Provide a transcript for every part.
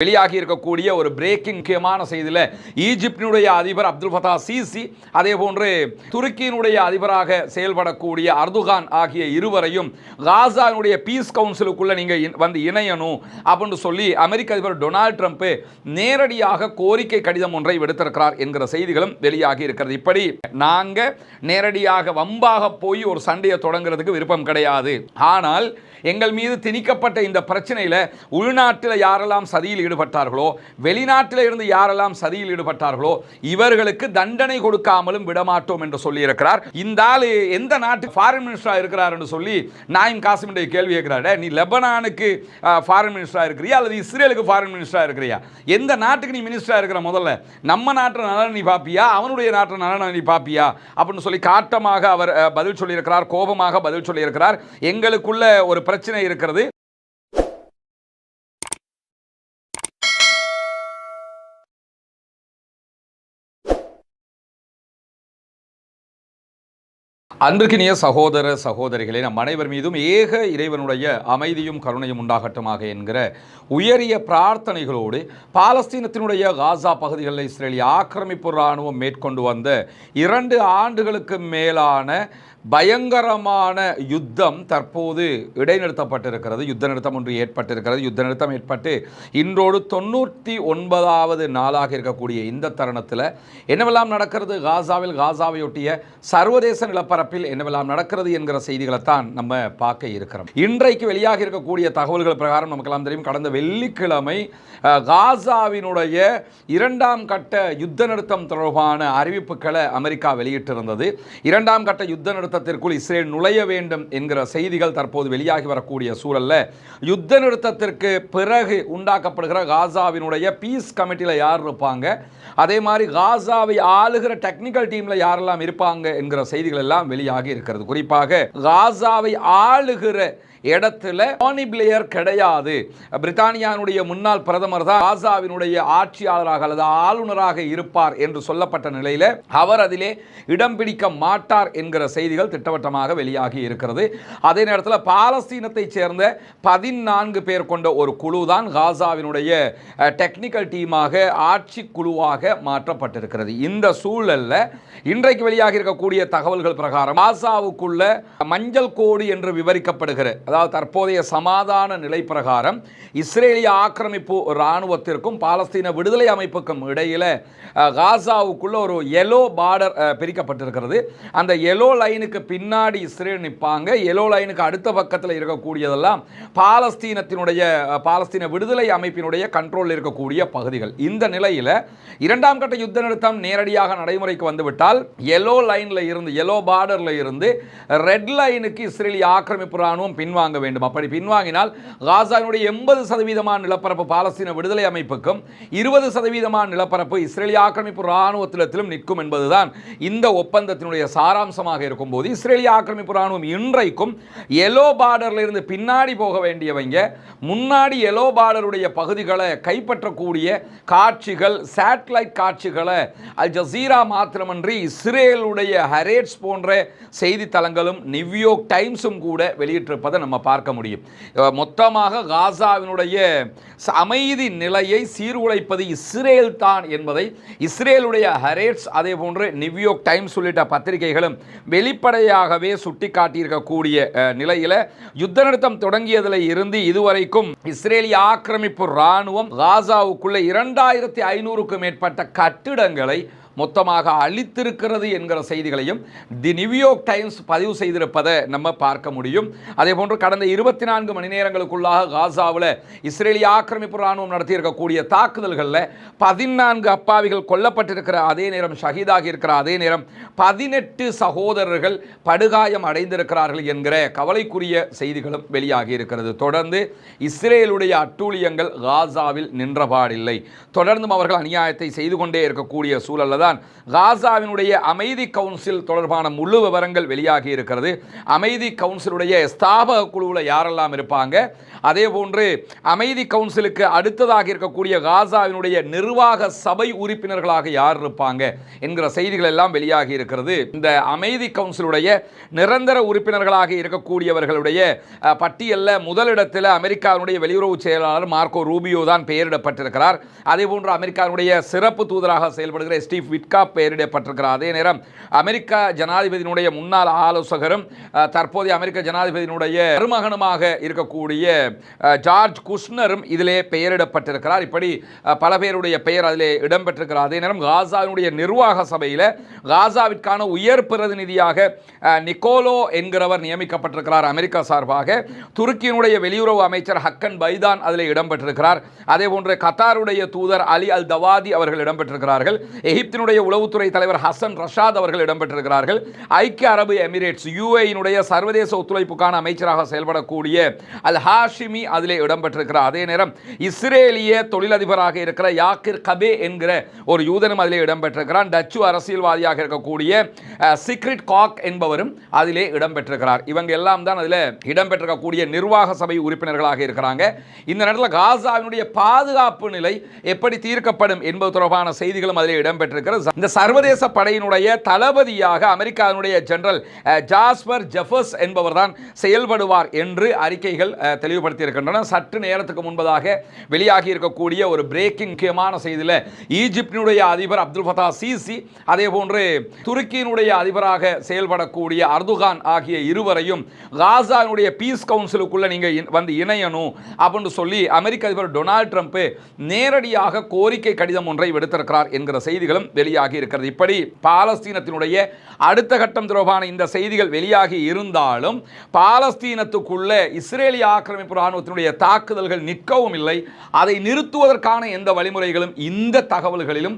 வெளியாகி இருக்கக்கூடிய ஒரு பிரேக்கிங் முக்கியமான செய்தியில் ஈஜிப்டினுடைய அதிபர் அப்துல் ஃபதா சிசி அதே போன்று துருக்கியினுடைய அதிபராக செயல்படக்கூடிய அர்துகான் ஆகிய இருவரையும் காசாவினுடைய பீஸ் கவுன்சிலுக்குள்ளே நீங்கள் வந்து இணையணும் அப்படின்னு சொல்லி அமெரிக்க அதிபர் டொனால்ட் ட்ரம்ப் நேரடியாக கோரிக்கை கடிதம் ஒன்றை விடுத்திருக்கிறார் என்கிற செய்திகளும் வெளியாகி இருக்கிறது. இப்படி நாங்கள் நேரடியாக வம்பாக போய் ஒரு சண்டையை தொடங்குறதுக்கு விருப்பம் கிடையாது. ஆனால் எங்கள் மீது திணிக்கப்பட்ட இந்த பிரச்சனையில் உள்நாட்டில் யாரெல்லாம் சதியில் ஈடுபட்டார்களோ வெளிநாட்டில் இருந்து யாரெல்லாம் சதியில் ஈடுபட்டார்களோ இவர்களுக்கு தண்டனை கொடுக்காமலும் விடமாட்டோம் என்று சொல்லியிருக்கிறார். இந்த ஆள் எந்த நாட்டு ஃபாரின் மினிஸ்டராக இருக்கிறார் என்று சொல்லி நாயம் காசிமுடைய கேள்வி கேட்கிறாரு. நீ லெபனானுக்கு ஃபாரின் மினிஸ்டராக இருக்கிறியா? அல்லது இஸ்ரேலுக்கு ஃபாரின் மினிஸ்டராக இருக்கிறியா? எந்த நாட்டுக்கு நீ மினிஸ்டராக இருக்கிற முதல்ல? நம்ம நாட்டு நலன் நீ பாப்பியா? அவனுடைய நாட்டு நலனை நீ பாப்பியா? அப்படின்னு சொல்லி காட்டமாக அவர் பதில் சொல்லியிருக்கிறார். கோபமாக பதில் சொல்லியிருக்கிறார். எங்களுக்குள்ள ஒரு பிரச்சனை இருக்கிறது. அன்றுக்கினிய சகோதர சகோதரிகளே நம் அனைவர் மீதும் ஏக இறைவனுடைய அமைதியும் கருணையும் உண்டாகட்டுமாக என்கிற உயரிய பிரார்த்தனைகளோடு பாலஸ்தீனத்தினுடைய காசா பகுதிகளில் இஸ்ரேலிய ஆக்கிரமிப்பு இராணுவம் மேற்கொண்டு வந்த இரண்டு ஆண்டுகளுக்கு மேலான பயங்கரமான யுத்தம் தற்போது இடைநிறுத்தப்பட்டிருக்கிறது. யுத்த நிறுத்தம் ஒன்று ஏற்பட்டிருக்கிறது. யுத்த நிறுத்தம் ஏற்பட்டு இன்றோடு தொண்ணூற்றி ஒன்பதாவது நாளாக இருக்கக்கூடிய இந்த தருணத்தில் என்னவெல்லாம் நடக்கிறது? காசாவில் காசாவையொட்டிய சர்வதேச நிலப்பரப்பில் என்னவெல்லாம் நடக்கிறது என்கிற செய்திகளைத்தான் நம்ம பார்க்க இருக்கிறோம். இன்றைக்கு வெளியாக இருக்கக்கூடிய தகவல்கள் பிரகாரம் நமக்கெல்லாம் தெரியும். கடந்த வெள்ளிக்கிழமை காசாவினுடைய இரண்டாம் கட்ட யுத்த நிறுத்தம் தொடர்பான அறிவிப்புகளை அமெரிக்கா வெளியிட்டிருந்தது. இரண்டாம் கட்ட யுத்த நிறுத்தத்திற்குள் இஸ்ரேல் நுழைய வேண்டும் என்கிற செய்திகள் தற்போது வெளியாகி வரக்கூடிய சூழலில் யுத்த நிறுத்தத்திற்கு பிறகு உண்டாக்கப்படுகிற காசாவினுடைய பீஸ் கமிட்டியில் யார் இருப்பாங்க? அதே மாதிரி காசாவை ஆளுகிற டெக்னிக்கல் டீமில் யாரெல்லாம் இருப்பாங்க? என்கிற செய்திகள் எல்லாம் வெளியாகி இருக்கிறது. குறிப்பாக காசாவை ஆளுகிற இடத்துல டோனி பிளேயர் கிடையாது. பிரித்தானியானுடைய முன்னாள் பிரதமர் தான் காசாவினுடைய ஆட்சியாளராக அல்லது ஆளுநராக இருப்பார் என்று சொல்லப்பட்ட நிலையில் அவர் அதிலே இடம் பிடிக்க மாட்டார் என்கிற செய்திகள் திட்டவட்டமாக வெளியாகி இருக்கிறது. அதே நேரத்தில் பாலஸ்தீனத்தை சேர்ந்த பதினான்கு பேர் கொண்ட ஒரு குழு தான் காசாவினுடைய டெக்னிக்கல் டீமாக ஆட்சி குழுவாக மாற்றப்பட்டிருக்கிறது. இந்த சூழலில் இன்றைக்கு வெளியாகி இருக்கக்கூடிய தகவல்கள் பிரகாரம் காசாவுக்குள்ள மஞ்சள் கோடு என்று விவரிக்கப்படுகிற அதாவது தற்போதைய சமாதான நிலை பிரகாரம் இஸ்ரேலிய ஆக்கிரமிப்பு இராணுவத்திற்கும் பாலஸ்தீன விடுதலை அமைப்புக்கும் இடையில் காசாவுக்குள்ள ஒரு எலோ பார்டர் பிரிக்கப்பட்டிருக்கிறது. அந்த எலோ லைனுக்கு பின்னாடி இஸ்ரேல் நிற்பாங்க எலோ லைனுக்கு அடுத்த பக்கத்தில் இருக்கக்கூடியதெல்லாம் பாலஸ்தீனத்தினுடைய பாலஸ்தீன விடுதலை அமைப்பினுடைய கண்ட்ரோலில் இருக்கக்கூடிய பகுதிகள். இந்த நிலையில் இரண்டாம் கட்ட யுத்த நிறுத்தம் நேரடியாக நடைமுறைக்கு வந்துவிட்டால் எலோ லைனில் இருந்து எலோ பார்டரில் இருந்து ரெட் லைனுக்கு இஸ்ரேலிய ஆக்கிரமிப்பு ராணுவம் பின்வாங்க வேண்டும். அப்படி பின்வாங்கினால் காசாவினுடைய எண்பது சதவீதமான நிலப்பரப்பு பாலஸ்தீன விடுதலை அமைப்புக்கும் இருபது சதவீதமான நிலப்பரப்பு இஸ்ரேலிய ஆக்கிரமிப்பு இராணுவத்திலும் நிற்கும் என்பதுதான் இந்த ஒப்பந்தத்தினுடைய சாராம்சமாக இருக்கும்போது இஸ்ரேலிய ஆக்கிரமிப்பு இராணுவம் இன்றைக்கும் எலோ பார்டர்ல இருந்து பின்னாடி போக வேண்டியவங்க. முன்னாடி எலோ பார்டருடைய பகுதிகளை கைப்பற்றக்கூடிய காட்சிகள் சேட்டலைட் காட்சிகளை அல் ஜசீரா மாத்திரமன்றி இஸ்ரேலுடைய ஹரேட்ஸ் போன்ற செய்தித்தலங்களும் நியூயார்க் டைம்ஸும் கூட வெளியிட்டிருப்பதை நம்ம நம்ம பார்க்க முடியும். மொத்தமாக காசாவினுடைய அமைதி நிலையை சீர்குலைப்பது இஸ்ரேல் தான் என்பதை இஸ்ரேலுடைய ஹரேட்ஸ் அதே போன்று நியூயோர்க் டைம்ஸ் உள்ளிட்ட பத்திரிகைகளும் வெளிப்படையாகவே சுட்டிக்காட்டியிருக்கக்கூடிய அஹ், நிலையில யுத்த நிறுத்தம் தொடங்கியதில் இருந்து இதுவரைக்கும் இஸ்ரேலிய ஆக்கிரமிப்பு இராணுவம் காசாவுக்குள்ள இரண்டாயிரத்தி ஐநூறுக்கும் மேற்பட்ட கட்டிடங்களை மொத்தமாக அழித்திருக்கிறது என்கிற செய்திகளையும் தி நியூயோர்க் டைம்ஸ் பதிவு செய்திருப்பதை நம்ம பார்க்க முடியும். அதே போன்று கடந்த இருபத்தி நான்கு மணி நேரங்களுக்குள்ளாக காசாவில் இஸ்ரேலிய ஆக்கிரமிப்பு ராணுவம் நடத்தியிருக்கக்கூடிய தாக்குதல்களில் பதினான்கு அப்பாவிகள் கொல்லப்பட்டிருக்கிற அதே நேரம் ஷஹீதாகி இருக்கிற அதே நேரம் பதினெட்டு சகோதரர்கள் படுகாயம் அடைந்திருக்கிறார்கள் என்கிற கவலைக்குரிய செய்திகளும் வெளியாகி இருக்கிறது தொடர்ந்து இஸ்ரேலுடைய அட்டூழியங்கள் காசாவில் நின்றபாடில்லை. தொடர்ந்தும் அவர்கள் அநியாயத்தை செய்து கொண்டே இருக்கக்கூடிய சூழல்ல தான் காசாவினுடைய அமைதி கவுன்சில் தொடர்பான முழு விவரங்கள் வெளியாகி இருக்கிறது. அமைதி கவுன்சிலுடைய ஸ்தாபக குழுவில் யாரெல்லாம் இருப்பாங்க? அதே போன்று அமைதி கவுன்சிலுக்கு அடுத்ததாக இருக்கக்கூடிய காசாவினுடைய நிர்வாக சபை உறுப்பினர்களாக யார் இருப்பாங்க? என்கிற செய்திகள் எல்லாம் வெளியாகி இருக்கிறது. இந்த அமைதி கவுன்சிலுடைய நிரந்தர உறுப்பினர்களாக இருக்கக்கூடியவர்களுடைய பட்டியலில் முதலிடத்தில் அமெரிக்காவினுடைய வெளியுறவு செயலாளர் மார்க்கோ ரூபியோ தான் பெயரிடப்பட்டிருக்கிறார். அதே போன்று அமெரிக்காவினுடைய சிறப்பு தூதராக செயல்படுகிற ஸ்டீஃப் ஸ்டீவ் விட்காப் பெயரிடப்பட்டிருக்கிறார். அதே நேரம் அமெரிக்கா ஜனாதிபதியினுடைய முன்னாள் ஆலோசகரும் தற்போதைய அமெரிக்க ஜனாதிபதியினுடைய மருமகனுமாக இருக்கக்கூடிய ஜார்ஜ் குஷ்னரும் இதிலே பெயரிடப்பட்டிருக்கிறார். இப்படி பல பேருடைய பெயர் அதிலே இடம்பெற்றிருக்கிறார். அதே நேரம் காசாவினுடைய நிர்வாக சபையில் காசாவிற்கான உயர் பிரதிநிதியாக நிக்கோலோ என்கிறவர் நியமிக்கப்பட்டிருக்கிறார் அமெரிக்கா சார்பாக. துருக்கியினுடைய வெளியுறவு அமைச்சர் ஹக்கன் பைதான் அதில் இடம்பெற்றிருக்கிறார். அதே போன்று கத்தாருடைய தூதர் அலி அல் தவாதி அவர்கள் இடம்பெற்றிருக்கிறார்கள். எகிப்து எகிப்தினுடைய உளவுத்துறை தலைவர் ஹசன் ரஷாத் அவர்கள் இடம்பெற்றிருக்கிறார்கள். ஐக்கிய அரபு எமிரேட்ஸ் யுஏயினுடைய சர்வதேச ஒத்துழைப்புக்கான அமைச்சராக செயல்படக்கூடிய அல் ஹாஷிமி அதிலே இடம்பெற்றிருக்கிறார். அதே நேரம் இஸ்ரேலிய தொழிலதிபராக இருக்கிற யாக்கிர் கபே என்கிற ஒரு யூதனும் அதிலே இடம்பெற்றிருக்கிறார் டச்சு அரசியல்வாதியாக இருக்கக்கூடிய சீக்ரெட் காக் என்பவரும் அதிலே இடம்பெற்றிருக்கிறார். இவங்க எல்லாம் தான் அதில் இடம்பெற்றிருக்கக்கூடிய நிர்வாக சபை உறுப்பினர்களாக இருக்கிறாங்க. இந்த நேரத்தில் காசாவினுடைய பாதுகாப்பு நிலை எப்படி தீர்க்கப்படும் என்பது தொடர்பான செய்திகளும் அதில் இடம்பெற்றிருக்கிறது இந்த சர்வதேச படையினுடைய தளபதியாக அமெரிக்காவினுடைய ஜெனரல் ஜாஸ்பர் ஜெஃபர்ஸ் என்பவர் தான் செயல்படுவார் என்று அறிக்கைகள் தெளிவுபடுத்தியிருக்கின்றன. சற்று நேரத்துக்கு முன்பதாக வெளியாகி இருக்கக்கூடிய ஒரு பிரேக்கிங் முக்கியமான செய்தியில் ஈஜிப்டினுடைய அதிபர் அப்துல் ஃபதா சிசி அதே போன்று துருக்கியினுடைய அதிபராக செயல்படக்கூடிய அர்துகான் ஆகிய இருவரையும் காசானுடைய பீஸ் கவுன்சிலுக்குள்ள நீங்கள் வந்து இணையணும் அப்படின்னு சொல்லி அமெரிக்க அதிபர் டொனால்ட் ட்ரம்ப் நேரடியாக கோரிக்கை கடிதம் ஒன்றை விடுத்திருக்கிறார் என்கிற செய்திகளும் வெளியாகி இருக்கிறது. இப்படி பாலஸ்தீனத்தினுடைய அடுத்த கட்டம் தொடர்பான இந்த செய்திகள் வெளியாகி இருந்தாலும் பாலஸ்தீனத்துக்குள்ள இஸ்ரேலிய ஆக்கிரமிப்பு இராணுவத்தினுடைய தாக்குதல்கள் நிற்கவும் இல்லை. அதை நிறுத்துவதற்கான எந்த வழிமுறைகளும் இந்த தகவல்களிலும்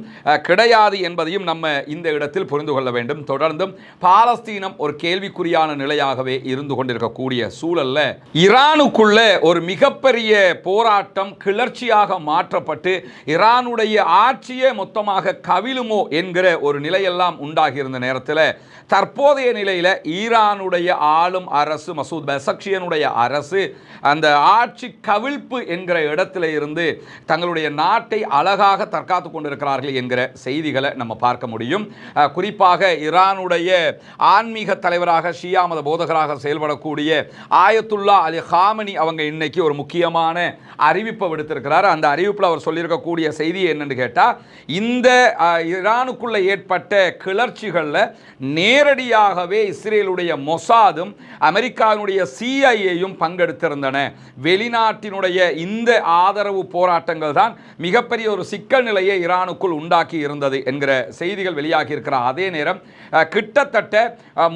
கிடையாது என்பதையும் நம்ம இந்த இடத்தில் புரிந்து கொள்ள வேண்டும். தொடர்ந்தும் பாலஸ்தீனம் ஒரு கேள்விக்குறியான நிலையாகவே இருந்து கொண்டிருக்கக்கூடிய சூழல்ல ஈரானுக்குள்ள ஒரு மிகப்பெரிய போராட்டம் கிளர்ச்சியாக மாற்றப்பட்டு ஈரானுடைய ஆட்சியே மொத்தமாக கவிழும் என்கிற ஒரு நிலையெல்லாம் உண்டாகியிருந்த நேரத்தில் தற்போதைய நிலையில் ஈரானுடைய ஆளும் அரசு மசூத் பெசக்ஷியனுடைய அரசு அந்த ஆட்சி கவிழ்ப்பு என்கிற இடத்துல இருந்து தங்களுடைய நாட்டை அழகாக தற்காத்து கொண்டிருக்கிறார்கள் என்கிற செய்திகளை நம்ம பார்க்க முடியும். குறிப்பாக ஈரானுடைய ஆன்மீக தலைவராக ஷியா மத போதகராக செயல்படக்கூடிய ஆயத்துல்லா அலி ஹாமனி அவங்க இன்னைக்கு ஒரு முக்கியமான அறிவிப்பை விடுத்திருக்கிறார். அந்த அறிவிப்பில் அவர் சொல்லியிருக்கக்கூடிய செய்தி என்னன்னு கேட்டால் இந்த ஈரானுக்குள்ளே ஏற்பட்ட கிளர்ச்சிகளில் நேரடியாகவே இஸ்ரேலுடைய மொசாதும் அமெரிக்காவினுடைய சிஐஏயும் பங்கெடுத்திருந்தன. வெளிநாட்டினுடைய இந்த ஆதரவு போராட்டங்கள் தான் மிகப்பெரிய ஒரு சிக்கல் நிலையை ஈரானுக்குள் உண்டாக்கி இருந்தது என்கிற செய்திகள் வெளியாகி இருக்கிற அதே நேரம் கிட்டத்தட்ட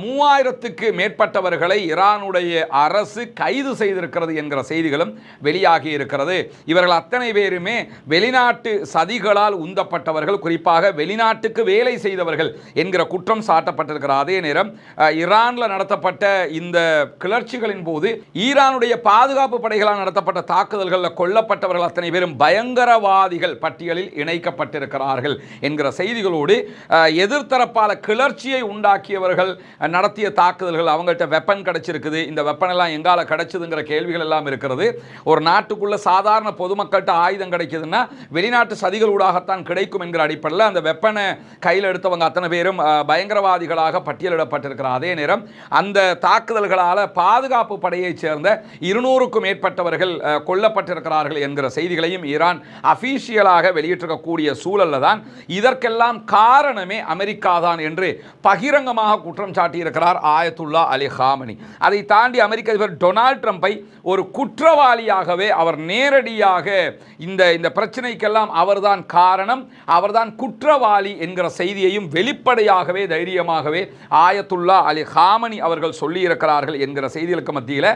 மூவாயிரத்துக்கு மேற்பட்டவர்களை ஈரானுடைய அரசு கைது செய்திருக்கிறது என்கிற செய்திகளும் வெளியாகி இருக்கிறது. இவர்கள் அத்தனை பேருமே வெளிநாட்டு சதிகளால் உந்தப்பட்டவர்கள். குறிப்பாக வெளி வெளிநாட்டுக்கு வேலை செய்தவர்கள் என்கிற குற்றம் சாட்டப்பட்டிருக்கிற அதே நேரம் ஈரானில் நடத்தப்பட்ட இந்த கிளர்ச்சிகளின் போது ஈரானுடைய பாதுகாப்பு படைகளால் நடத்தப்பட்ட தாக்குதல்களில் கொல்லப்பட்டவர்கள் அத்தனை பேரும் பயங்கரவாதிகள் பட்டியலில் இணைக்கப்பட்டிருக்கிறார்கள் என்கிற செய்திகளோடு அஹ், எதிர்த்தரப்பால கிளர்ச்சியை உண்டாக்கியவர்கள் நடத்திய தாக்குதல்கள் அவங்கள்ட்ட வெப்பன் கிடைச்சிருக்குது. இந்த வெப்பன் எல்லாம் எங்கால கிடைச்சதுங்கிற கேள்விகள் எல்லாம் இருக்கிறது. ஒரு நாட்டுக்குள்ள சாதாரண பொதுமக்கள்கிட்ட ஆயுதம் கிடைக்குதுன்னா வெளிநாட்டு சதிகளூடாகத்தான் கிடைக்கும் என்கிற அடிப்படையில் அந்த வெப்ப கையில் எடுத்தவங்க அத்தனை பேரும் பயங்கரவாதிகளாக பட்டியலிடப்பட்டிருக்கிற அதே நேரம் அந்த தாக்குதல்களால் பாதுகாப்பு படையைச் சேர்ந்த இருநூறுக்கும் மேற்பட்டவர்கள் கொல்லப்பட்டிருக்கிறார்கள் என்கிற செய்திகளையும் ஈரான் அஃபீஷியலாக வெளியிட்டிருக்கக்கூடிய சூழல்ல தான் இதற்கெல்லாம் காரணமே அமெரிக்கா தான் என்று பகிரங்கமாக குற்றம் சாட்டியிருக்கிறார் ஆயத்துல்லா அலி ஹாமனி. அதை தாண்டி அமெரிக்க அதிபர் டொனால்ட் ட்ரம்ப்பை ஒரு குற்றவாளியாகவே அவர் நேரடியாக இந்த இந்த பிரச்சனைக்கெல்லாம் அவர்தான் காரணம் அவர்தான் குற்றவாளி என்கிற செய்தியையும் வெளிப்படையாகவே தைரியமாகவே ஆயத்துல்லா அலி ஹாமனி அவர்கள் சொல்லியிருக்கிறார்கள் என்கிற செய்திகளுக்கு மத்தியில்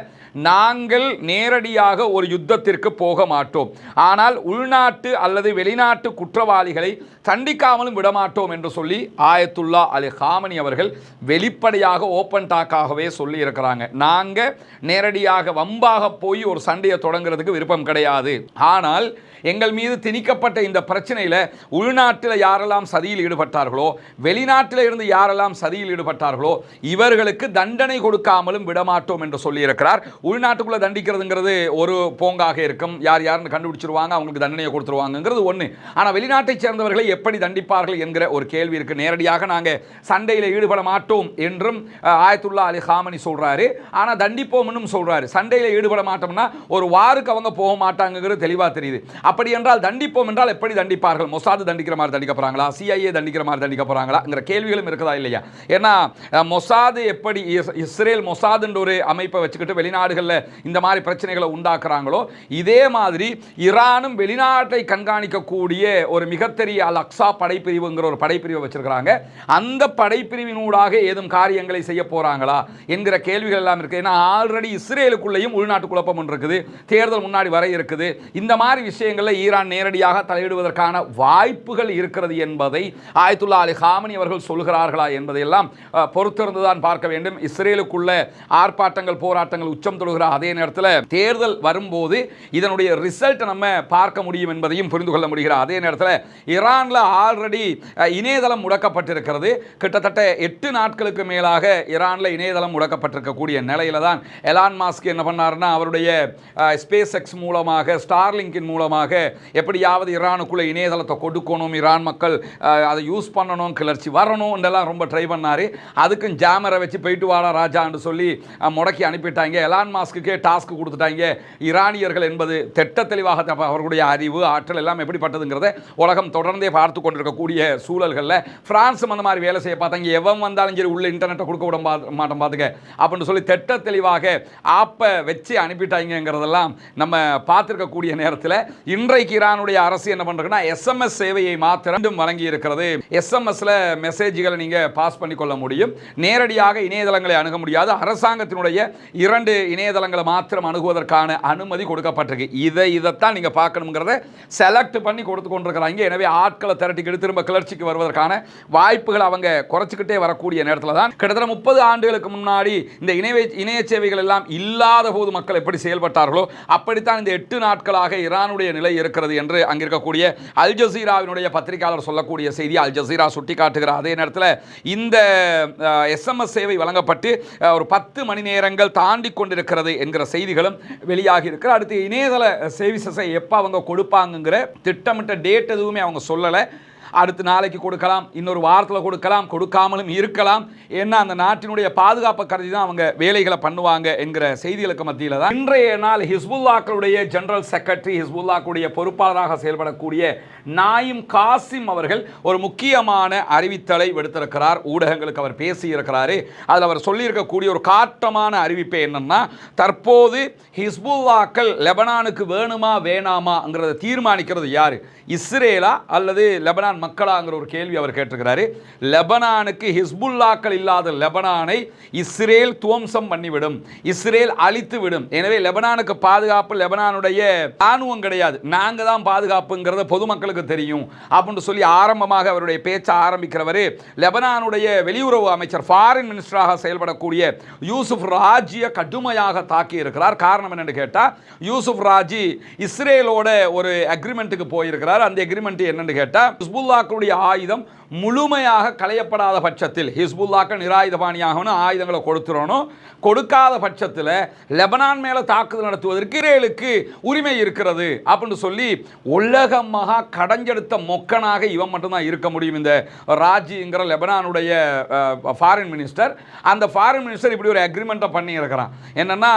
நாங்கள் நேரடியாக ஒரு யுத்தத்திற்கு போக மாட்டோம். ஆனால் உள்நாட்டு அல்லது வெளிநாட்டு குற்றவாளிகளை தண்டிக்காமலும் விடமாட்டோம் என்று சொல்லி ஆயத்துல்லா அலி ஹாமனி அவர்கள் வெளிப்படையாக ஓப்பன் டாக்காகவே சொல்லி இருக்கிறாங்க நாங்கள் நேரடியாக வம்பாக போய் ஒரு சண்டையை தொடங்குறதுக்கு விருப்பம் கிடையாது. ஆனால் எங்கள் மீது திணிக்கப்பட்ட இந்த பிரச்சனையில் உள்நாட்டில் யாரெல்லாம் சதியில் ஈடுபட்டார்களோ வெளிநாட்டில் இருந்து யாரெல்லாம் சதியில் ஈடுபட்டார்களோ இவர்களுக்கு தண்டனை கொடுக்காமலும் விடமாட்டோம் என்று சொல்லியிருக்கிறார். உள்நாட்டுக்குள்ளே தண்டிக்கிறதுங்கிறது ஒரு போங்காக இருக்கும். யார் யாருன்னு கண்டுபிடிச்சிருவாங்க அவங்களுக்கு தண்டனையை கொடுத்துருவாங்கங்கிறது ஒன்று ஆனால் வெளிநாட்டை சேர்ந்தவர்களை எப்படி தண்டிப்பார்கள் என்கிற ஒரு கேள்வி இருக்கு. நேரடியாக நாங்கள் சண்டையில் ஈடுபட மாட்டோம் என்றும் ஆயத்துல்லா அலி ஹாமனி சொல்றாரு. ஆனால் தண்டிப்போம்னு சொல்றாரு. சண்டையில் ஈடுபட மாட்டோம்னா ஒரு வாருக்கு அவங்க போக மாட்டாங்கிறது தெளிவாக தெரியுது. அப்படி என்றால் தண்டிப்போம் என்றால் எப்படி தண்டிப்பார்கள்? மொசாது தண்டிக்கிற மாதிரி தண்டிக்க போறாங்களா? சிஐஏ தண்டிக்கிற மாதிரி தண்டிக்க போறாங்களாங்கிற கேள்விகளும் இருக்குதா இல்லையா? ஏன்னா மொசாது எப்படி இஸ்- இஸ்ரேல் மொசாதுன்ற ஒரு அமைப்பை வச்சுக்கிட்டு வெளிநாடுகளில் இந்த மாதிரி பிரச்சனைகளை உண்டாக்குறாங்களோ இதே மாதிரி ஈரானும் வெளிநாட்டை கண்காணிக்கக்கூடிய ஒரு மிகப்பெரிய அல் அக்ஸா படைப்பிரிவுங்கிற ஒரு படைப்பிரிவை வச்சிருக்கிறாங்க. அந்த படைப்பிரிவினூடாக ஏதும் காரியங்களை செய்ய போகிறாங்களா என்கிற கேள்விகள் எல்லாம் இருக்குது ஏன்னா ஆல்ரெடி இஸ்ரேலுக்குள்ளேயும் உள்நாட்டு குழப்பம் ஒன்று இருக்குது. தேர்தல் முன்னாடி வர இருக்குது. இந்த மாதிரி விஷயங்களில் ஈரான் நேரடியாக தலையிடுவதற்கான வாய்ப்புகள் இருக்கிறது என்பதை ஆயத்துல்லா அலி ஹாமனி அவர்கள் சொல்கிறார்களா என்பதையெல்லாம் அஹ், பொறுத்திருந்து தான் பார்க்க வேண்டும். இஸ்ரேலுக்குள்ள ஆர்ப்பாட்டங்கள் போராட்டங்கள் உச்சம் தொடுகிற அதே நேரத்தில் தேர்தல் வரும்போது இதனுடைய ரிசல்ட் நம்ம பார்க்க முடியும் என்பதையும் புரிந்து கொள்ள முடிகிற அதே நேரத்தில் ஈரான் ஈரானில் ஆல்ரெடி இணையதளம் முடக்கப்பட்டிருக்கிறது. கிட்டத்தட்ட எட்டு நாட்களுக்கு மேலாக ஈரானில் இணையதளம் முடக்கப்பட்டிருக்கக்கூடிய நிலையில தான் எலான் மாஸ்க் என்ன பண்ணார்னா அவருடைய ஸ்பேஸ் எக்ஸ் மூலமாக ஸ்டார்லிங்கின் மூலமாக எப்படியாவது ஈரானுக்குள்ள இணையதளத்தை கொடுக்கணும் ஈரான் மக்கள் அதை யூஸ் பண்ணணும் கிளர்ச்சி வரணும் என்றெல்லாம் ரொம்ப ட்ரை பண்ணார். அதுக்கும் ஜாமரை வச்சு போயிட்டு வாடா ராஜான்னு சொல்லி முடக்கி அனுப்பிட்டாங்க. எலான் மாஸ்க்குக்கே டாஸ்க் கொடுத்துட்டாங்க. ஈரானியர்கள் என்பது திட்ட தெளிவாக அவர்களுடைய அறிவு ஆற்றல் எல்லாம் எப்படிப்பட்டதுங்கிறத உலகம் தொடர்ந்தே பார்த்து கொண்டிருக்கக்கூடிய சூழல்களில் ஃப்ரான்ஸும் அந்த மாதிரி வேலை செய்ய பார்த்தாங்க. எவன் வந்தாலும் சரி உள்ள இன்டர்நெட்டை கொடுக்க விட பா- மாட்டோம் பார்த்துக்க அப்படின்னு சொல்லி திட்ட தெளிவாக ஆப்பை வச்சு அனுப்பிட்டாங்கிறதெல்லாம் நம்ம பார்த்துருக்கக்கூடிய நேரத்தில் இன்றைக்கு ஈரானுடைய அரசு என்ன பண்ணுறதுன்னா எஸ்எம்எஸ் சேவையை மாத்திரம் வழங்கி இருக்கிறது. எஸ்எம்எஸ்ல மெசேஜ்களை நீங்கள் பாஸ் பண்ணிக்கொள்ள முடியும். நேரடியாக இணையதளங்களை அணுக முடியாது. அரசாங்கத்தினுடைய இரண்டு இணையதளங்களை மாத்திரம் அணுகுவதற்கான அனுமதி கொடுக்கப்பட்டிருக்கு. இதை இதைத்தான் நீங்கள் பார்க்கணுங்கிறத செலக்ட் பண்ணி கொடுத்து கொண்டிருக்கிறாங்க. எனவே ஆட்கள் திரட்டிக்கிட்டு திரும்ப கிளர்ச்சிக்கு வருவதற்கான வாய்ப்புகள் அவங்க குறைச்சிக்கிட்டே வரக்கூடிய நேரத்தில் தான் கிட்டத்தட்ட முப்பது ஆண்டுகளுக்கு முன்னாடி இந்த இணைய இணைய சேவைகள் எல்லாம் இல்லாத போது மக்கள் எப்படி செயல்பட்டார்களோ அப்படித்தான் இந்த எட்டு நாட்களாக ஈரானுடைய நிலை இருக்கிறது என்று அங்கிருக்கக்கூடிய அல் ஜசீராவினுடைய பத்திரிகையாளர் சொல்லக்கூடிய செய்தி அல் ஜசீரா சுட்டிக்காட்டுகிற அதே நேரத்தில் இந்த எஸ்எம்எஸ் சேவை வழங்கப்பட்டு ஒரு பத்து மணி நேரங்கள் தாண்டி கொண்டிருக்கிறது என்கிற செய்திகளும் வெளியாகி இருக்கிற அடுத்து இணையதள சேவிசஸை எப்போ அவங்க கொடுப்பாங்கங்கிற திட்டமிட்ட டேட் எதுவுமே அவங்க சொல்லலை. है அடுத்து நாளைக்கு கொடுக்கலாம் இன்னொரு வாரத்தில் கொடுக்கலாம் கொடுக்காமலும் இருக்கலாம். ஏன்னா அந்த நாட்டினுடைய பாதுகாப்பை கருதி தான் அவங்க வேலைகளை பண்ணுவாங்க என்கிற செய்திகளுக்கு மத்தியில் தான் இன்றைய நாள் ஹிஸ்புல்லாக்களுடைய ஜெனரல் செக்ரட்டரி ஹிஸ்புல்லாக்களுடைய பொறுப்பாளராக செயல்படக்கூடிய நாயிம் காசிம் அவர்கள் ஒரு முக்கியமான அறிவித்தலை விடுத்திருக்கிறார். ஊடகங்களுக்கு அவர் பேசியிருக்கிறாரு. அதில் அவர் சொல்லியிருக்கக்கூடிய ஒரு காட்டமான அறிவிப்பு என்னன்னா தற்போது ஹிஸ்புல்லாக்கள் லெபனானுக்கு வேணுமா வேணாமாங்கிறத தீர்மானிக்கிறது யார்? இஸ்ரேலா அல்லது லெபனான் மக்களாங்கிற ஒரு கேள்வி அவர் கேட்டிருக்கிறாரு. லெபனானுக்கு ஹிஸ்புல்லாக்கள் இல்லாத லெபனானை இஸ்ரேல் துவம்சம் பண்ணிவிடும். இஸ்ரேல் அழித்து விடும் எனவே லெபனானுக்கு பாதுகாப்பு லெபனானுடைய ராணுவம் கிடையாது. நாங்க தான் பாதுகாப்புங்கிறத பொதுமக்களுக்கு தெரியும். அப்படின்னு சொல்லி ஆரம்பமாக அவருடைய பேச்சை ஆரம்பிக்கிறவர் லெபனானுடைய வெளியுறவு அமைச்சர் ஃபாரின் மினிஸ்டராக செயல்படக்கூடிய யூசுப் ராஜியை கடுமையாக தாக்கி இருக்கிறார் காரணம் என்னன்னு கேட்டால் யூசுப் ராஜி இஸ்ரேலோட ஒரு அக்ரிமெண்ட்டுக்கு போயிருக்கிறார். அந்த அக்ரிமெண்ட் என்னன்னு கேட்டால் ஹிஸ்புல்லாக்களுடைய ஆயுதம் முழுமையாக களையப்படாத பட்சத்தில் ஹிஸ்புல்லாக்கள் நிராயுதபாணியாகணும் ஆயுதங்களை கொடுத்துடணும் கொடுக்காத பட்சத்தில் லெபனான் மேலே தாக்குதல் நடத்துவதற்கு இஸ்ரேலுக்கு உரிமை இருக்கிறது அப்படின்னு சொல்லி உலகமாக கடைஞ்செடுத்த மொக்கனாக இவன் மட்டும்தான் இருக்க முடியும். இந்த ராஜிங்கிற லெபனானுடைய ஃபாரின் மினிஸ்டர் அந்த ஃபாரின் மினிஸ்டர் இப்படி ஒரு அக்ரிமெண்ட்டை பண்ணி இருக்கிறான். என்னன்னா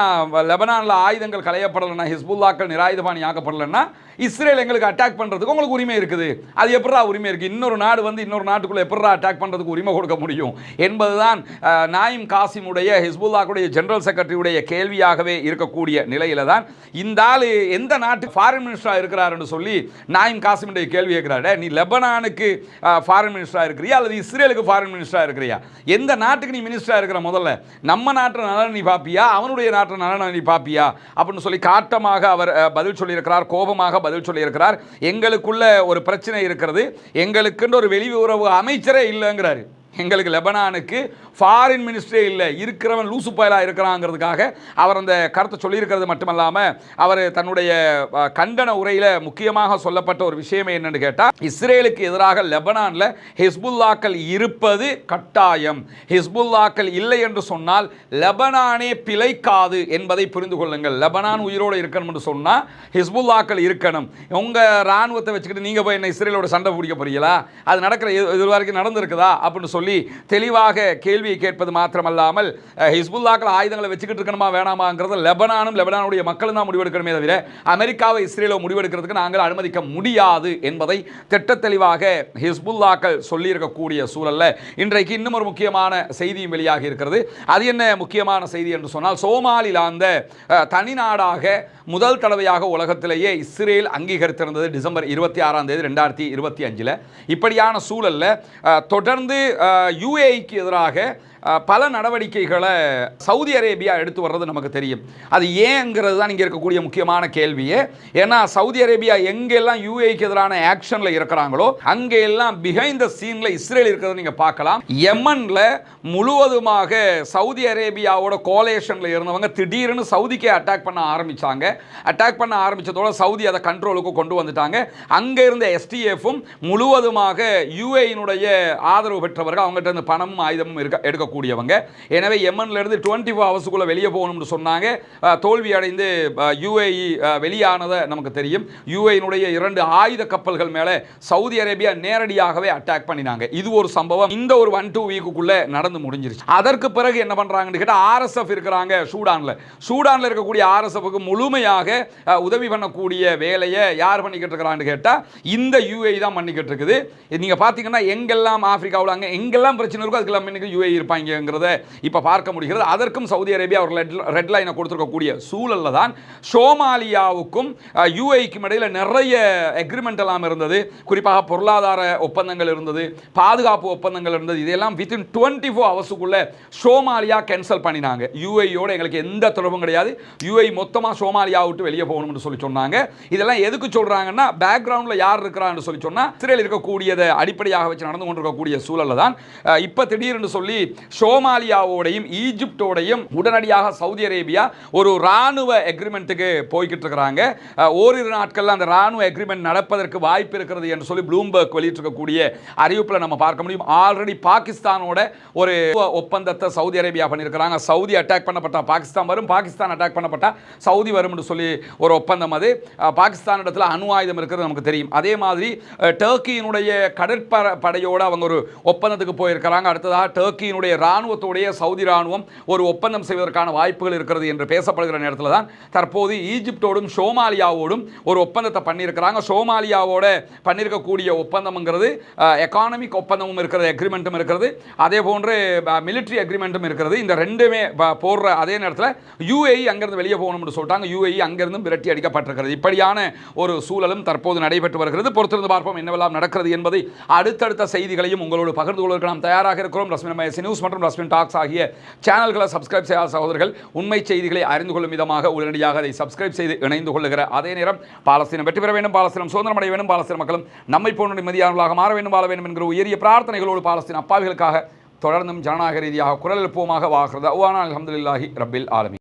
லெபனானில் ஆயுதங்கள் களையப்படலைன்னா ஹிஸ்புல்லாக்கள் நிராயுதபாணி ஆக்கப்படலைன்னா இஸ்ரேல் எங்களுக்கு அட்டாக் பண்ணுறதுக்கு உங்களுக்கு உரிமை இருக்குது. அது எப்படா உரிமை இருக்குது இன்னொரு நாடு வந்து இன்னொரு நாட்டுக்குள்ளே எப்படா அட்டாக் பண்ணுறதுக்கு உரிமை கொடுக்க முடியும்? என்பதுதான் நாயிம் காசிமுடைய ஹிஸ்புல்லாக்குடைய ஜெனரல் செக்ரட்டரியுடைய கேள்வியாகவே இருக்கக்கூடிய நிலையில தான் இந்த ஆள் எந்த நாட்டு ஃபாரின் மினிஸ்டராக இருக்கிறாருன்னு சொல்லி நாயிம் காசிமுடைய கேள்வி கேட்கிறாரு. நீ லெபனானுக்கு ஃபாரின் மினிஸ்டராக இருக்கிறியா? அல்லது இஸ்ரேலுக்கு ஃபாரின் மினிஸ்டராக இருக்கிறியா? எந்த நாட்டுக்கு நீ மினிஸ்டராக இருக்கிற முதல்ல? நம்ம நாட்டு நலனை நீ பார்ப்பியா அவனுடைய நாட்டு நலனை நீ பார்ப்பியா அப்படின்னு சொல்லி காட்டமாக அவர் பதில் சொல்லியிருக்கிறார். கோபமாக பதில் சொல்லியிருக்கிறார். எங்களுக்குள்ள ஒரு பிரச்சனை இருக்கிறது. எங்களுக்குன்னு ஒரு வெளியுறவு அமைச்சரே இல்லைங்கிறாரு. எங்களுக்கு லெபனானுக்கு ஃபாரின் மினிஸ்ட்ரே இல்லை. இருக்கிறவன் லூசு பயலாக இருக்கிறாங்கிறதுக்காக அவர் அந்த கருத்தை சொல்லியிருக்கிறது மட்டுமல்லாமல் அவர் தன்னுடைய கண்டன உரையில் முக்கியமாக சொல்லப்பட்ட ஒரு விஷயம் என்னென்னு கேட்டால் இஸ்ரேலுக்கு எதிராக லெபனானில் ஹிஸ்புல்லாக்கள் இருப்பது கட்டாயம். ஹிஸ்புல்லாக்கள் இல்லை என்று சொன்னால் லெபனானே பிழைக்காது என்பதை புரிந்து கொள்ளுங்கள். லெபனான் உயிரோடு இருக்கணும் என்று சொன்னால் ஹிஸ்புல்லாக்கள் இருக்கணும். உங்கள் இராணுவத்தை வச்சுக்கிட்டு நீங்கள் போய் என்ன இஸ்ரேலோட சண்டை பிடிக்க போறீங்களா? அது நடக்கிற இது இது வரைக்கும் நடந்திருக்குதா? அப்படின்னு சொல்லி தெளிவாக கேள்வியை கேட்பது மாத்திரமல்லாமல் ஹிஸ்புல்லாக்கள் ஆயுதங்களை வச்சுக்கிட்டு இருக்கணுமா வேணாமாங்கிறது லெபனானும் லெபனானுடைய மக்களும் தான் முடிவெடுக்கணுமே தவிர அமெரிக்காவை இஸ்ரேலோ முடிவெடுக்கிறதுக்கு நாங்கள் அனுமதிக்க முடியாது என்பதை திட்ட தெளிவாக ஹிஸ்புல்லாக்கள் சொல்லியிருக்கக்கூடிய சூழலில் இன்றைக்கு இன்னும் ஒரு முக்கியமான செய்தியும் வெளியாகி இருக்கிறது. அது என்ன முக்கியமான செய்தி என்று சொன்னால் சோமாலிலாந்த தனிநாடாக முதல் தடவையாக உலகத்திலேயே இஸ்ரேல் அங்கீகரித்திருந்தது டிசம்பர் இருபத்தி ஆறாம் தேதி ரெண்டாயிரத்தி இருபத்தி அஞ்சில். இப்படியான சூழல்ல தொடர்ந்து யுஏஇக்கு எதிராக அஹ், பல நடவடிக்கைகளை சவுதி அரேபியா எடுத்து வர்றது நமக்கு தெரியும். அது ஏங்கிறது தான் இங்கே இருக்கக்கூடிய முக்கியமான கேள்வியே. ஏன்னா சவுதி அரேபியா எங்கெல்லாம் யூஏக்கு எதிரான ஆக்ஷனில் இருக்கிறாங்களோ அங்கே எல்லாம் பிஹைண்ட் த சீனில் இஸ்ரேல் இருக்கிறத நீங்கள் பார்க்கலாம். எமனில் முழுவதுமாக சவுதி அரேபியாவோட கோலேஷனில் இருந்தவங்க திடீர்னு சவுதிக்கே அட்டாக் பண்ண ஆரம்பித்தாங்க அட்டாக் பண்ண ஆரம்பித்ததோட சவுதி அதை கண்ட்ரோலுக்கு கொண்டு வந்துட்டாங்க. அங்கே இருந்த எஸ்டிஎஃப்பும் முழுவதுமாக யூஏயினுடைய ஆதரவு பெற்றவர்கள் அவங்ககிட்ட இருந்து பணமும் ஆயுதமும் இருக்க இருக்கக்கூடியவங்க எனவே எம்என்லேருந்து இருந்து டுவெண்ட்டி ஃபோர் ஹவர்ஸுக்குள்ளே வெளியே போகணும்னு சொன்னாங்க. தோல்வி அடைந்து யுஏஇ வெளியானதை நமக்கு தெரியும். யுஏயினுடைய இரண்டு ஆயுத கப்பல்கள் மேலே சவுதி அரேபியா நேரடியாகவே அட்டாக் பண்ணினாங்க. இது ஒரு சம்பவம். இந்த ஒரு ஒன் டூ வீக்குக்குள்ளே நடந்து முடிஞ்சிருச்சு. அதற்கு பிறகு என்ன பண்ணுறாங்கன்னு கேட்டால் ஆர்எஸ்எஃப் இருக்கிறாங்க சூடானில். சூடானில் இருக்கக்கூடிய ஆர்எஸ்எஃப்க்கு முழுமையாக உதவி பண்ணக்கூடிய வேலையை யார் பண்ணிக்கிட்டு இருக்கிறான்னு கேட்டால் இந்த யுஏஇ தான் பண்ணிக்கிட்டு இருக்குது. நீங்கள் பார்த்தீங்கன்னா எங்கெல்லாம் ஆஃப்ரிக்காவில் அங்கே எங்கெல்லாம் பிரச்சனை இருக்கோ அதுக்கெல்லாம் இன்னைக்கு இருப்பாங்க. இருப்பாங்கிறத இப்போ பார்க்க முடிகிறது. அதற்கும் சவுதி அரேபியா ஒரு ரெட் லைனை கொடுத்துருக்கக்கூடிய சூழலில் தான் சோமாலியாவுக்கும் யூஏக்கும் இடையில் நிறைய எக்ரிமெண்ட் எல்லாம் இருந்தது. குறிப்பாக பொருளாதார ஒப்பந்தங்கள் இருந்தது பாதுகாப்பு ஒப்பந்தங்கள் இருந்தது. இதெல்லாம் வித்தின் டுவெண்ட்டி ஃபோர் ஹவர்ஸுக்குள்ளே சோமாலியா கேன்சல் பண்ணினாங்க. யூஐயோட எங்களுக்கு எந்த தொடர்பும் கிடையாது. யூஐ மொத்தமாக சோமாலியா விட்டு வெளியே போகணும்னு சொல்லி சொன்னாங்க. இதெல்லாம் எதுக்கு சொல்கிறாங்கன்னா பேக்ரவுண்டில் யார் இருக்கிறான்னு சொல்லி சொன்னால் இஸ்ரேல் இருக்கக்கூடியதை அடிப்படையாக வச்சு நடந்து கொண்டிருக்கக்கூடிய சூழலில் தான் இப்போ திடீர்னு சொல்லி சோமாலியாவோடையும் ஈஜிப்டோடையும் உடனடியாக சவுதி அரேபியா ஒரு ராணுவ எக்ரிமெண்ட்டுக்கு போய்கிட்டு இருக்கிறாங்க ஓரிரு நாட்களில் அந்த ராணுவ எக்ரிமெண்ட் நடப்பதற்கு வாய்ப்பு இருக்கிறது என்று சொல்லி ப்ளூம்பர்க் வெளியிட்டிருக்கக்கூடிய அறிவிப்பில் நம்ம பார்க்க முடியும். ஆல்ரெடி பாகிஸ்தானோட ஒரு ஒப்பந்தத்தை சவுதி அரேபியா பண்ணியிருக்கிறாங்க. சவுதி அட்டாக் பண்ணப்பட்டால் பாகிஸ்தான் வரும் பாகிஸ்தான் அட்டாக் பண்ணப்பட்டால் சவுதி வரும்னு சொல்லி ஒரு ஒப்பந்தம் அது. பாகிஸ்தான் இடத்துல அணு ஆயுதம் இருக்கிறது நமக்கு தெரியும். அதே மாதிரி டர்க்கியினுடைய கடற்பட படையோடு அவங்க ஒரு ஒப்பந்தத்துக்கு போயிருக்கிறாங்க. அடுத்ததாக டர்க்கியினுடைய இராணுவத்துடைய சவுதி இராணுவம் ஒரு ஒப்பந்தம் செய்வதற்கான வாய்ப்புகள் இருக்கிறது என்று பேசப்படுகிற நேரத்தில் தான் தற்போது ஈஜிப்டோடும் சோமாலியாவோடும் ஒரு ஒப்பந்தத்தை பண்ணியிருக்கிறாங்க. சோமாலியாவோட பண்ணியிருக்கக்கூடிய ஒப்பந்தம்ங்கிறது எக்கானமிக் ஒப்பந்தமும் இருக்கிறது அக்ரிமெண்ட்டும் இருக்கிறது. அதே போன்று மிலிட்ரி அக்ரிமெண்ட்டும் இருக்கிறது. இந்த ரெண்டுமே போடுற அதே நேரத்தில் யூஏஇ அங்கேருந்து வெளியே போகணும்னு சொல்லிட்டாங்க. யூஏஇ அங்கிருந்து விரட்டி அடிக்கப்பட்டிருக்கிறது. இப்படியான ஒரு சூழலும் தற்போது நடைபெற்று வருகிறது. பொறுத்திருந்து பார்ப்போம் என்னவெல்லாம் நடக்கிறது என்பதை அடுத்தடுத்த செய்திகளையும் உங்களோடு பகிர்ந்து கொள்வதற்கு நாம் தயாராக இருக்கிறோம். ரஸ்மின் மயசி நியூஸ் மற்றும் ரஸ்மின் டாக்ஸ் ஆகிய சேனல்களை சப்ஸ்கிரைப் செய்யாத சகோதரர்கள் உண்மை செய்திகளை அறிந்து கொள்ளும் விதமாக உடனடியாக அதை சப்ஸ்கிரைப் செய்து இணைந்து கொள்ளுகிற அதே நேரம் பாலஸ்தீனம் வெற்றி பெற வேண்டும் பாலஸ்தீனம் சுதந்திரம் அடைய வேண்டும் பாலஸ்தீன மக்களும் நம்மை போன்ற நிம்மதியானவர்களாக மாற வேண்டும் வாழ வேண்டும் என்கிற உயரிய பிரார்த்தனைகளோடு பாலஸ்தீன் அப்பாவிகளுக்காக தொடர்ந்தும் ஜனநாயக ரீதியாக குரல் எழுப்புவமாக வாகிறது அவ்வானா அலமதுல்லாஹி ரபில் ஆலமி